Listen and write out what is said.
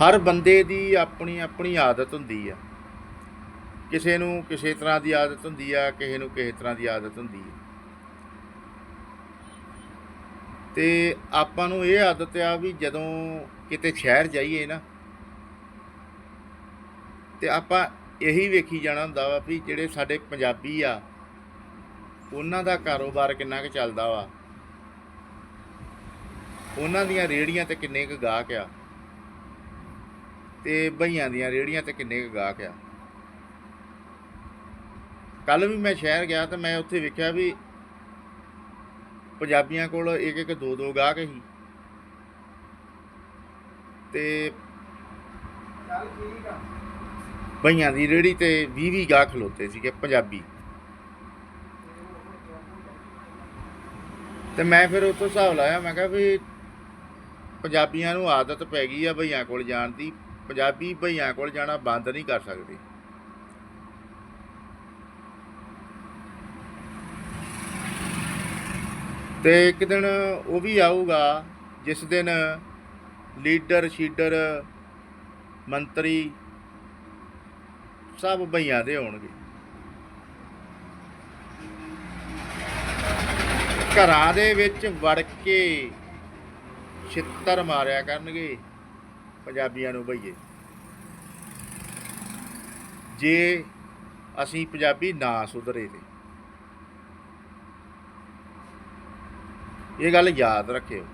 ਹਰ ਬੰਦੇ ਦੀ ਆਪਣੀ ਆਪਣੀ ਆਦਤ ਹੁੰਦੀ ਆ। ਕਿਸੇ ਨੂੰ ਕਿਸੇ ਤਰ੍ਹਾਂ ਦੀ ਆਦਤ ਹੁੰਦੀ ਆ, ਕਿਸੇ ਨੂੰ ਕਿਸੇ ਤਰ੍ਹਾਂ ਦੀ ਆਦਤ ਹੁੰਦੀ ਆ। ਤੇ ਆਪਾਂ ਨੂੰ ਇਹ ਆਦਤ ਆ ਵੀ ਜਦੋਂ ਕਿਤੇ ਸ਼ਹਿਰ ਜਾਈਏ ਨਾ, ਤੇ ਆਪਾਂ ਇਹੀ ਵੇਖੀ ਜਾਣਾ ਹੁੰਦਾ ਵਾ ਵੀ ਜਿਹੜੇ ਸਾਡੇ ਪੰਜਾਬੀ ਆ, ਉਹਨਾਂ ਦਾ ਕਾਰੋਬਾਰ ਕਿੰਨਾ ਕੁ ਚੱਲਦਾ ਵਾ। ਉਹਨਾਂ ਦੀਆਂ ਰੇੜੀਆਂ ਤੇ ਕਿੰਨੇ ਕੁ ਗਾਹਕ ਆ। ਤੇ ਭਈਆਂ ਦੀਆਂ ਰੇੜੀਆਂ ਤੇ ਕਿੰਨੇ ਕੁ ਗਾਹਕ ਆ? ਕੱਲ ਵੀ ਮੈਂ ਸ਼ਹਿਰ ਗਿਆ ਤਾਂ ਮੈਂ ਉੱਥੇ ਵੇਖਿਆ ਵੀ ਪੰਜਾਬੀਆਂ ਕੋਲ ਇੱਕ ਇੱਕ ਦੋ ਦੋ ਗਾਹਕ ਸੀ। ਤੇ ਚੱਲ ਠੀਕ ਆ। ਭਈਆਂ ਦੀ ਰੇੜੀ ਤੇ 20 20 ਗਾਹਕ ਖਲੋਤੇ ਸੀਗੇ ਪੰਜਾਬੀ। ਤੇ ਮੈਂ ਫਿਰ ਉੱਥੋਂ ਹਿਸਾਬ ਲਾਇਆ ਮੈਂ ਕਿਹਾ ਵੀ ਪੰਜਾਬੀਆਂ ਨੂੰ ਆਦਤ ਪੈ ਗਈ ਆ ਭਈਆਂ ਕੋਲ ਜਾਣ ਦੀ। ਪੰਜਾਬੀ ਭਈਆਂ ਕੋਲ ਜਾਣਾ ਬੰਦ ਨਹੀਂ ਕਰ ਸਕਦੇ। ਤੇ ਇੱਕ ਦਿਨ ਉਹ ਵੀ ਆਊਗਾ, ਜਿਸ ਦਿਨ ਲੀਡਰ, ਸ਼ੀਡਰ, ਮੰਤਰੀ ਸਭ ਭਈਆਂ ਦੇ ਹੋਣਗੇ ਘਰਾਂ ਦੇ ਵਿੱਚ ਵੜ ਕੇ ਛਿੱਤਰ ਮਾਰਿਆ ਕਰਨਗੇ। ਪੰਜਾਬੀਆਂ ਨੂੰ ਬਈਏ। ਜੇ ਅਸੀਂ ਪੰਜਾਬੀ ਨਾ ਸੁਧਰੇ ਤੇ। ਇਹ ਗੱਲ ਯਾਦ ਰੱਖਿਓ।